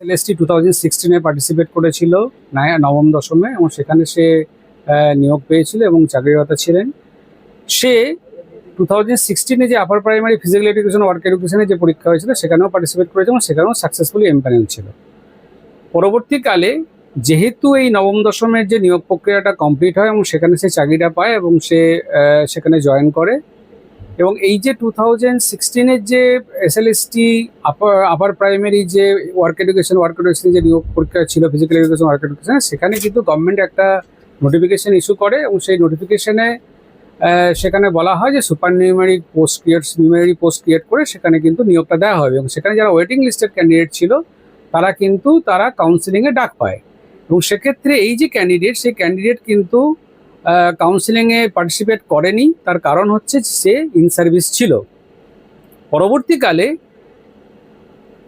LST two thousand সিক্সটিনে participate করেছিল নবম দশমে, এবং সেখানে সে নিয়োগ পেয়েছিল এবং চাকরিরত ছিলেন। সে টু থাউজেন্ড সিক্সটিনে যে upper primary physical education work এডুকেশনে যে পরীক্ষা হয়েছিল, সেখানেও পার্টিসিপেট করেছে এবং সেখানেও সাকসেসফুলি এমপ্যানেল ছিল। পরবর্তীকালে যেহেতু এই নবম দশমের যে নিয়োগ প্রক্রিয়াটা কমপ্লিট হয় এবং সেখানে সে চাকরিটা পায় এবং সে সেখানে জয়েন করে এবং এই যে টু থাউজেন্ড সিক্সটিনের যে S L SLST upper upper primary যে ওয়ার্ক এডুকেশন ওয়ার্ক এডুকেশন যে নিয়োগ পরীক্ষা ছিল ফিজিক্যাল এডুকেশন ওয়ার্ক এডুকেশন সেখানে কিন্তু গভর্নমেন্ট একটা নোটিফিকেশন ইস্যু করে এবং সেই নোটিফিকেশনে সেখানে বলা হয় যে supernumerary post create numerary post create করে সেখানে কিন্তু নিয়োগটা দেওয়া হবে। এবং সেখানে যারা ওয়েটিং লিস্টের ক্যান্ডিডেট ছিল, তারা কিন্তু, তারা কাউন্সিলিংয়ে ডাক পায়। এবং সেক্ষেত্রে এই যে ক্যান্ডিডেট সেই ক্যান্ডিডেট কিন্তু কাউন্সিলিংয়ে পার্টিসিপেট করেনি। তার কারণ হচ্ছে সে ইন সার্ভিস ছিল। পরবর্তীকালে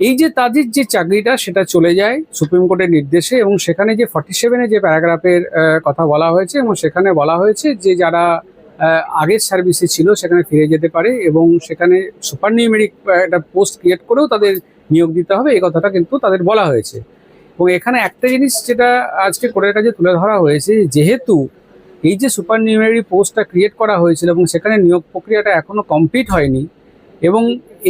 এই যে তাদের যে চাকরিটা, সেটা চলে যায় সুপ্রিম কোর্টের নির্দেশে এবং সেখানে যে ফর্টি সেভেনে যে প্যারাগ্রাফের কথা বলা হয়েছে এবং সেখানে বলা হয়েছে যে যারা আগের সার্ভিসে ছিল, সেখানে ফিরে যেতে পারে এবং সেখানে সুপার নিউমেরিক একটা পোস্ট ক্রিয়েট করেও তাদের নিয়োগ দিতে হবে। এই কথাটা কিন্তু তাদের বলা হয়েছে। এবং এখানে একটা জিনিস যেটা আজকে কোর্টের কাছে তুলে ধরা হয়েছে, যেহেতু এই যে সুপার নিউমেরি পোস্টটা ক্রিয়েট করা হয়েছিল এবং সেখানে নিয়োগ প্রক্রিয়াটা এখনও কমপ্লিট হয়নি এবং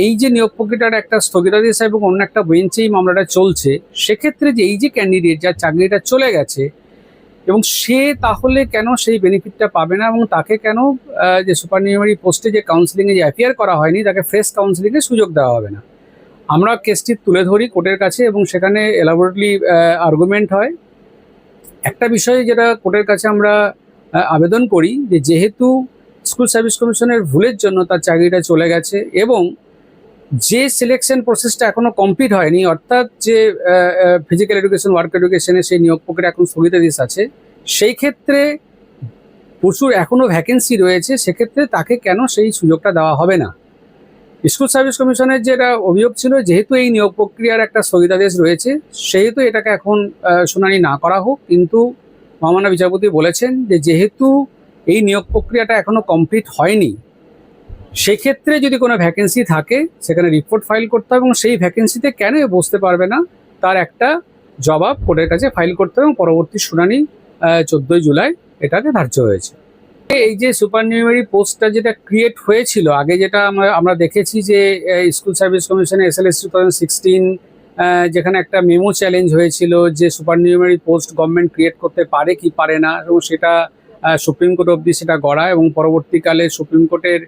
এই যে নিয়োগ প্রক্রিয়াটার একটা স্থগিতাদেশ এবং অন্য একটা বেঞ্চে এই মামলাটা চলছে, সেক্ষেত্রে যে এই যে ক্যান্ডিডেট যার চাকরিটা চলে গেছে এবং সে তাহলে কেন সেই বেনিফিটটা পাবে না এবং তাকে কেন যে সুপার নিউমারি পোস্টে যে কাউন্সিলিংয়ে যে অ্যাপিয়ার করা হয়নি, তাকে ফ্রেশ কাউন্সিলিংয়ে সুযোগ দেওয়া হবে না। আমরা কেসটি তুলে ধরি কোর্টের কাছে এবং সেখানে এলাবোরেটলি আর্গুমেন্ট হয়। একটা বিষয় যেটা কোর্টের কাছে আমরা আবেদন করি যে যেহেতু স্কুল সার্ভিস কমিশনের ভুলের জন্য তার চাকরিটা চলে গেছে এবং যে সিলেকশন প্রসেসটা এখনও কমপ্লিট হয়নি, অর্থাৎ যে ফিজিক্যাল এডুকেশন ওয়ার্ক এডুকেশনে সেই নিয়োগ প্রক্রিয়া এখন স্থগিতাদেশ আছে, সেই ক্ষেত্রে প্রচুর এখনও ভ্যাকেন্সি রয়েছে, সেক্ষেত্রে তাকে কেন সেই সুযোগটা দেওয়া হবে না? স্কুল সার্ভিস কমিশনের যেটা অভিযোগ ছিল, যেহেতু এই নিয়োগ প্রক্রিয়ার একটা স্থগিতাদেশ রয়েছে, সেহেতু এটাকে এখন শুনানি না করা হোক, কিন্তু মহামান্য বিচারপতি বলেছেন যে যেহেতু এই নিয়োগ প্রক্রিয়াটা এখনও কমপ্লিট হয়নি, সেক্ষেত্রে যদি কোনো ভ্যাকেন্সি থাকে, সেখানে রিপোর্ট ফাইল করতে হবে এবং সেই ভ্যাকেন্সিতে কেন বসতে পারবে না, তার একটা জবাব কোর্টের কাছে ফাইল করতে হবে এবং পরবর্তী শুনানি চোদ্দোই জুলাই এটাকে ধার্য হয়েছে। এই যে সুপার নিউমারি পোস্টটা যেটা ক্রিয়েট হয়েছিল, আগে যেটা আমরা আমরা দেখেছি যে স্কুল সার্ভিস কমিশনে S L S two thousand sixteen যেখানে একটা মেমো চ্যালেঞ্জ হয়েছিল যে supernumerary post government create করতে পারে কি পারে না, এবং সেটা সুপ্রিম কোর্ট অবধি সেটা গড়ায় এবং পরবর্তীকালে সুপ্রিম কোর্টের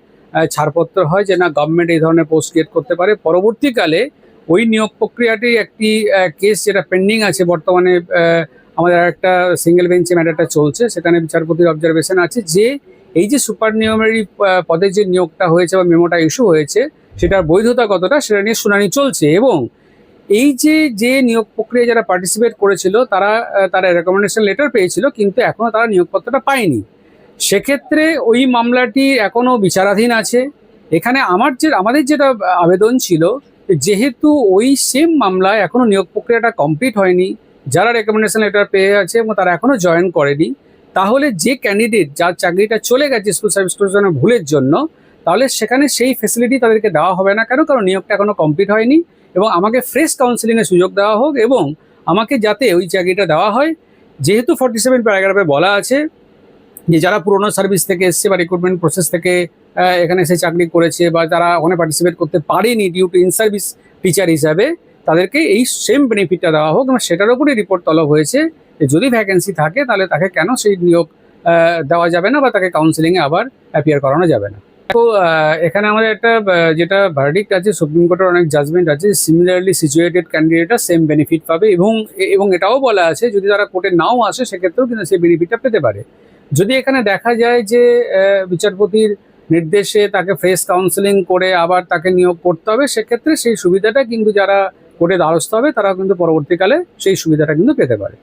ছাড়পত্র হয় যে না গভর্নমেন্ট এই ধরনের পোস্ট ক্রিয়েট করতে পারে। পরবর্তীকালে ওই নিয়োগ প্রক্রিয়াটি একটি কেস যেটা পেন্ডিং আছে বর্তমানে আমাদের একটা সিঙ্গেল বেঞ্চে ম্যাটারটা চলছে, সেখানে বিচারপতির অবজারভেশন আছে যে এই যে সুপার নিয়মেরই পদে যে নিয়োগটা হয়েছে বা মেমোটা ইস্যু হয়েছে, সেটার বৈধতা কতটা সেটা নিয়ে শুনানি চলছে এবং এই যে যে নিয়োগ প্রক্রিয়ায় যারা পার্টিসিপেট করেছিল, তারা তারা রেকমেন্ডেশন লেটার পেয়েছিল, কিন্তু এখনও তারা নিয়োগপত্রটা পায়নি। সেক্ষেত্রে ওই মামলাটি এখনও বিচারাধীন আছে। এখানে আমার যে, আমাদের যেটা আবেদন ছিল, যেহেতু ওই সেম মামলায় এখনও নিয়োগ প্রক্রিয়াটা কমপ্লিট হয়নি, যারা রেকমেন্ডেশন লেটার পেয়ে আছে এবং তারা এখনও জয়েন করেনি, তাহলে যে ক্যান্ডিডেট যার চাকরিটা চলে গেছে স্কুল সার্ভিস কমিশনের ভুলের জন্য তাহলে সেখানে সেই ফেসিলিটি তাদেরকে দেওয়া হবে না কেন? কারণ নিয়োগটা এখনও কমপ্লিট হয়নি এবং আমাকে ফ্রেশ কাউন্সিলিংয়ের সুযোগ দেওয়া হোক এবং আমাকে যাতে ওই চাকরিটা দেওয়া হয়। যেহেতু ফর্টি সেভেন প্যারাগ্রাফে বলা আছে যে যারা পুরোনো সার্ভিস থেকে এসছে বা রিক্রুটমেন্ট প্রসেস থেকে এখানে এসে চাকরি করেছে বা তারা ওখানে পার্টিসিপেট করতে পারেনি due to in service teacher হিসাবে, তাদেরকে এই সেম বেনিফিটটা দেওয়া হোক এবং সেটার উপরে রিপোর্ট তলব হয়েছে যে যদি ভ্যাকেন্সি থাকে তাহলে তাকে কেন সেই নিয়োগ দেওয়া যাবে না বা তাকে কাউন্সিলিংয়ে আবার অ্যাপিয়ার করানো যাবে না। তো এখানে আমাদের একটা যেটা ভার্ডিক্ট আছে সুপ্রিম কোর্টের অনেক জাজমেন্ট আছে সিমিলারলি সিচুয়েটেড ক্যান্ডিডেটরা সেম বেনিফিট পাবে এবং এবং এটাও বলা আছে, যদি তারা কোর্টে নাও আসে, সেক্ষেত্রেও কিন্তু সেই বেনিফিটটা পেতে পারে। যদি এখানে দেখা যায় যে বিচারপতির নির্দেশে তাকে ফ্রেশ কাউন্সেলিং করে আবার তাকে নিয়োগ করতে হবে, সেক্ষেত্রে সেই সুবিধাটা কিন্তু যারা কোর্টে দ্বারস্থ হবে তারা কিন্তু পরবর্তীকালে সেই সুবিধাটা কিন্তু পেতে পারে।